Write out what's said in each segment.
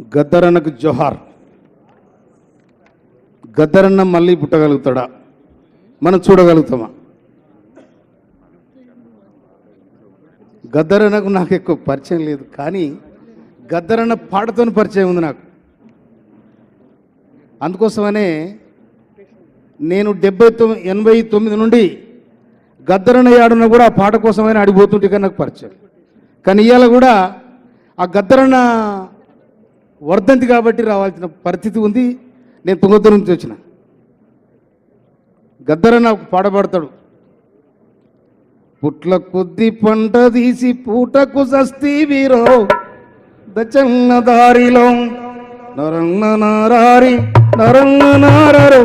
గద్దరన్నకు జోహార్. గద్దరన్న మళ్ళీ పుట్టగలుగుతాడా? మనం చూడగలుగుతామా? గద్దరన్నకు నాకు ఎక్కువ పరిచయం లేదు కానీ గద్దరన్న పాటతోని పరిచయం ఉంది నాకు. అందుకోసమనే నేను డెబ్బై తొమ్మిది ఎనభై తొమ్మిది నుండి గద్దరన్న యాడున్న కూడా ఆ పాట కోసమైనా అడిగిపోతుంటే కానీ నాకు పరిచయం కానీ ఇవాళ కూడా ఆ గద్దరన్న వర్ధంతి కాబట్టి రావాల్సిన పరిస్థితి ఉంది. నేను తుంగతురు నుంచి వచ్చిన. గద్దరన్న ఒక పాట పాడతాడు. పుట్ల కొద్ది పంట తీసి పూటకు సస్తి వీరో దచన్న దారిలో నరన్న నారారి నరంగ నారరు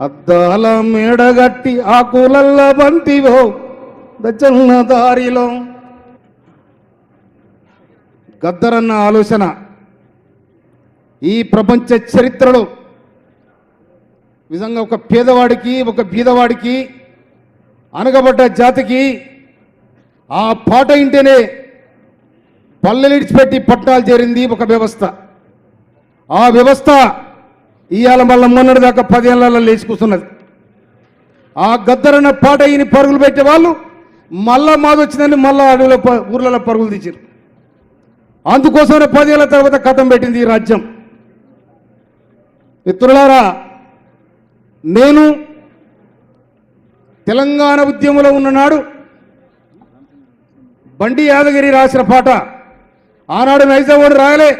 అద్దాల మేడగట్టి ఆకులల్ల బంతివో దచన్న దారిలో గద్దరన్న ఆలోచన ఈ ప్రపంచ చరిత్రలో నిజంగా ఒక పేదవాడికి ఒక బీదవాడికి అనగబడ్డ జాతికి ఆ పాట ఇంటేనే పల్లెలిడిచిపెట్టి పట్టాలు చేరింది ఒక వ్యవస్థ. ఆ వ్యవస్థ ఇవాళ మళ్ళీ మొన్నటి దాకా పదేళ్ళలో లేచి కూర్చున్నది. ఆ గద్దరన్న పాట ఈయన పరుగులు పెట్టే వాళ్ళు మళ్ళా మాది వచ్చిందని మళ్ళా అడవిలో ఊర్లలో పరుగులు తీసారు అందుకోసమే పదేళ్ళ తర్వాత కథం పెట్టింది ఈ రాజ్యం. మిత్రులారా నేను తెలంగాణ ఉద్యమంలో ఉన్ననాడు బండి యాదగిరి రాసిన పాట ఆనాడు నైజాముడు రాయలే.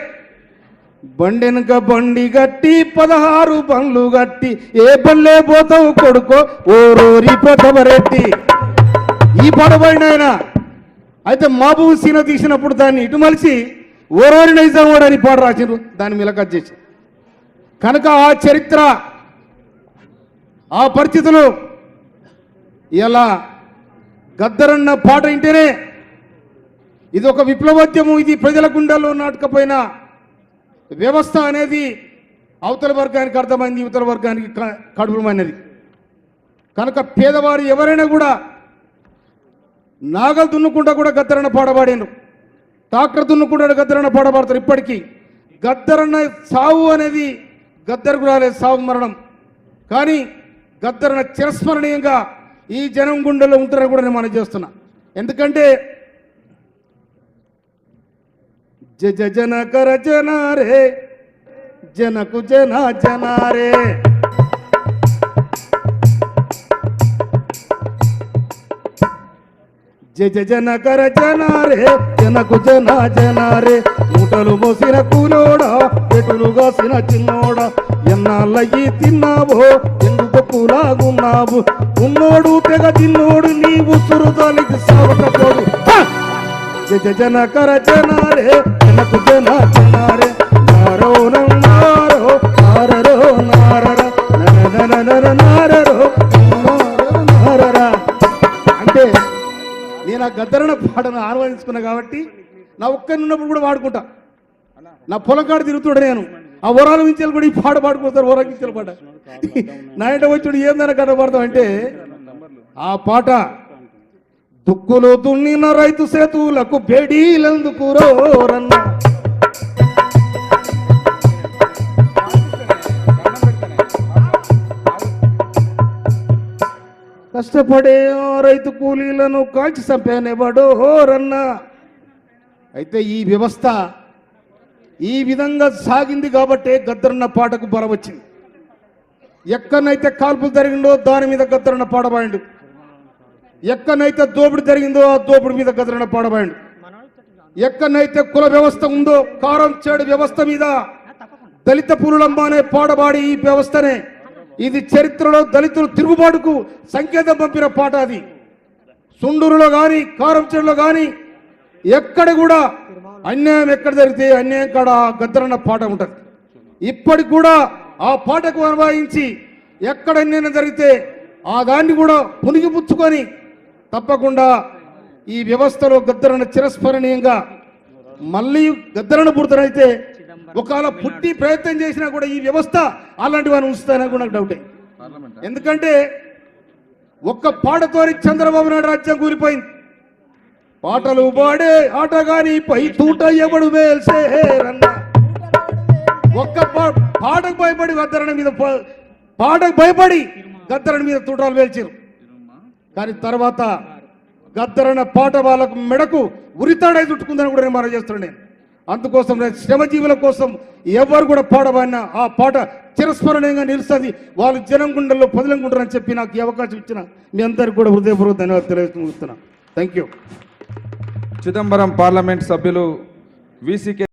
బండెనక బండి గట్టి పదహారు బండ్లు గట్టి ఏ పల్లె పోతావు కొడుకో ఓ రోరి పెద్దవరెట్టి ఈ పాట పడిన అయితే అయితే మాబూబు సీన తీసినప్పుడు దాన్ని ఇటు మలిసి ఓరోరి నైజాముడు అని పాట రాసిండ్రు. దాన్ని మిలకట్ చేసి. కనుక ఆ చరిత్ర ఆ పరిస్థితులు ఇలా గద్దరన్న పాట వింటేనే ఇది ఒక విప్లవోద్యమం ఇది ప్రజల గుండెల్లో నాటకపోయిన వ్యవస్థ అనేది అవతల వర్గానికి అర్థమైంది ఇవతల వర్గానికి కడుపుమైనది కడుపులమైనది. కనుక పేదవారు ఎవరైనా కూడా నాగలు దున్నుకుంటా కూడా గద్దరన్న పాడబాడాను ట్రాక్టర్ దున్నుకుంటా గద్దరన్న పాడబడతారు ఇప్పటికీ. గద్దరన్న సావు అనేది గద్దరకు రాలేదు సావు మరణం. కానీ గద్దరన్న చిరస్మరణీయంగా ఈ జనం గుండెలో ఉంటారని కూడా నేను మనం చేస్తున్నా. ఎందుకంటే జ జ జనకర జనారే జనకు జన జనారే. జయ జనకర జనారే జనకు జన జనారే. మూటలు మోసిన కూలోడా ఎటులు కాసిన చిన్నోడా. ఎన్నాళ్ళయ్యి తిన్నావో ఎందుకు కూలాగున్నావు? ఉన్నోడు తెగ తిన్నోడు నీవు సురుదాలికి సాగకపోడు హ! జనకర జనారే జనకు జన జన నేను ఆ గద్దరన పాటను ఆహ్వానించుకున్నా కాబట్టి నా ఒక్కరిని ఉన్నప్పుడు కూడా వాడుకుంటా నా పొలం కాడ తిరుగుతాడు నేను. ఆ వరాల మించాలు కూడా ఈ పాట పాడుకుంటారు వరాల మించాలు పాట. నా వచ్చుడు ఏందని ఏందన్న పాడతాం అంటే ఆ పాట దుక్కులు దున్నిన రైతు సేతులకు బేడీలందుకు రోరన్న కష్టపడే రైతు కూలీలను కాల్చి హో రన్నా. అయితే ఈ వ్యవస్థ ఈ విధంగా సాగింది కాబట్టే గద్దరన్న పాటకు బలం వచ్చింది. ఎక్కడనైతే కాల్పులు జరిగిందో దాని మీద గద్దరన్న పాడబాయండు ఎక్కడనైతే దోపిడి జరిగిందో ఆ దోపిడి మీద గద్దరన్న పాడబాయండు ఎక్కడనైతే కుల వ్యవస్థ ఉందో కారం చేడు వ్యవస్థ మీద దళిత పురులమ్మ అనే పాడబాడి ఈ వ్యవస్థనే ఇది చరిత్రలో దళితులు తిరుగుబాటుకు సంకేతం పంపిన పాట అది. సుండూరులో కానీ కారంచెడులో కానీ ఎక్కడ కూడా అన్యాయం ఎక్కడ జరిగితే అన్యాయం కాడ గద్దరన్న పాట ఉంటుంది. ఇప్పటికి కూడా ఆ పాటకు అనుభవించి ఎక్కడ అన్యాయం జరిగితే ఆ దాన్ని కూడా పునిగి పుచ్చుకొని తప్పకుండా ఈ వ్యవస్థలో గద్దరన్న చిరస్మరణీయంగా మళ్ళీ గద్దరన్న పుడతానైతే ఒకవేళ పుట్టి ప్రయత్నం చేసినా కూడా ఈ వ్యవస్థ అలాంటి వారిని ఉంచుతానని కూడా నాకు డౌటే. ఎందుకంటే ఒక్క పాటతోని చంద్రబాబు నాయుడు రాజ్యం కూలిపోయింది. పాటలు పాడే ఆటగాని పై తూట ఎవడు వేల్సేరన్న ఒక్క పా- పాటకు భయపడి గద్దరణ మీద పాటకు భయపడి గద్దరణ మీద తూటాలు వేల్చారు కానీ తర్వాత గద్దరణ పాట వాళ్ళకు మెడకు ఉరితాడై చుట్టుకుందని కూడా నేను మనం చేస్తున్నాను నేను. అందుకోసం నేను శ్రమజీవుల కోసం ఎవరు కూడా పాడబడినా ఆ పాట చిరస్మరణీయంగా నిలుస్తుంది. వాళ్ళు జనం గుండెల్లో పదిలంగుంటారని చెప్పి నాకు ఈ అవకాశం ఇచ్చిన మీ అందరికి కూడా హృదయపూర్వక ధన్యవాదాలు తెలియజేస్తున్నాను థ్యాంక్ యూ చిదంబరం పార్లమెంట్ సభ్యులు వీసీకే